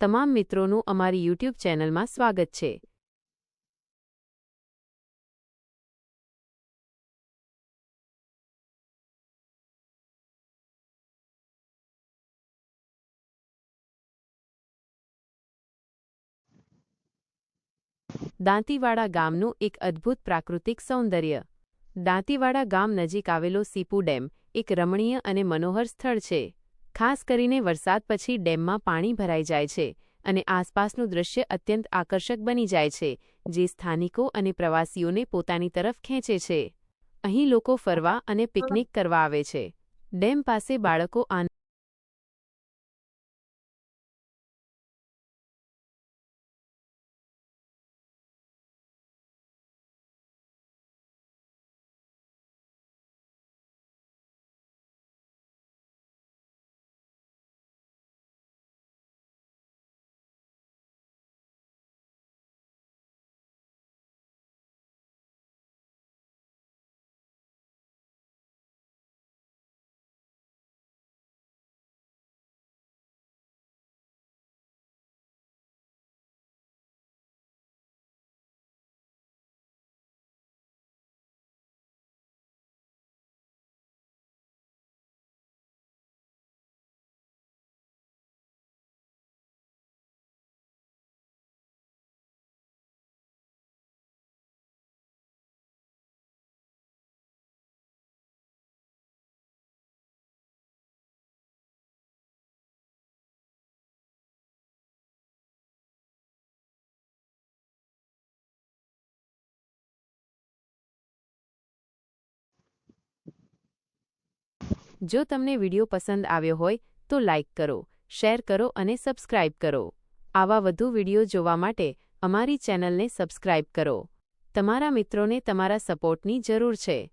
તમામ મિત્રોનું અમારી યુટ્યુબ ચેનલમાં સ્વાગત છે. દાંતીવાડા ગામનું એક અદ્ભુત પ્રાકૃતિક સૌંદર્ય. દાંતીવાડા ગામ નજીક આવેલો સીપુ ડેમ એક રમણીય અને મનોહર સ્થળ છે. ખાસ કરીને વરસાદ પછી ડેમમાં પાણી ભરાઈ જાય છે અને આસપાસનું દૃશ્ય અત્યંત આકર્ષક બની જાય છે, જે સ્થાનિકો અને પ્રવાસીઓને પોતાની તરફ ખેંચે છે. અહીં લોકો ફરવા અને પિકનિક કરવા આવે છે. ડેમ પાસે બાળકો જો તમને વીડિયો પસંદ આવ્યો હોય, તો લાઇક કરો, શેર કરો અને સબસ્ક્રાઇબ કરો. આવા વધુ વીડિયો જોવા માટે અમારી ચેનલને સબસ્ક્રાઇબ કરો. તમારા મિત્રોને તમારા સપોર્ટની જરૂર છે.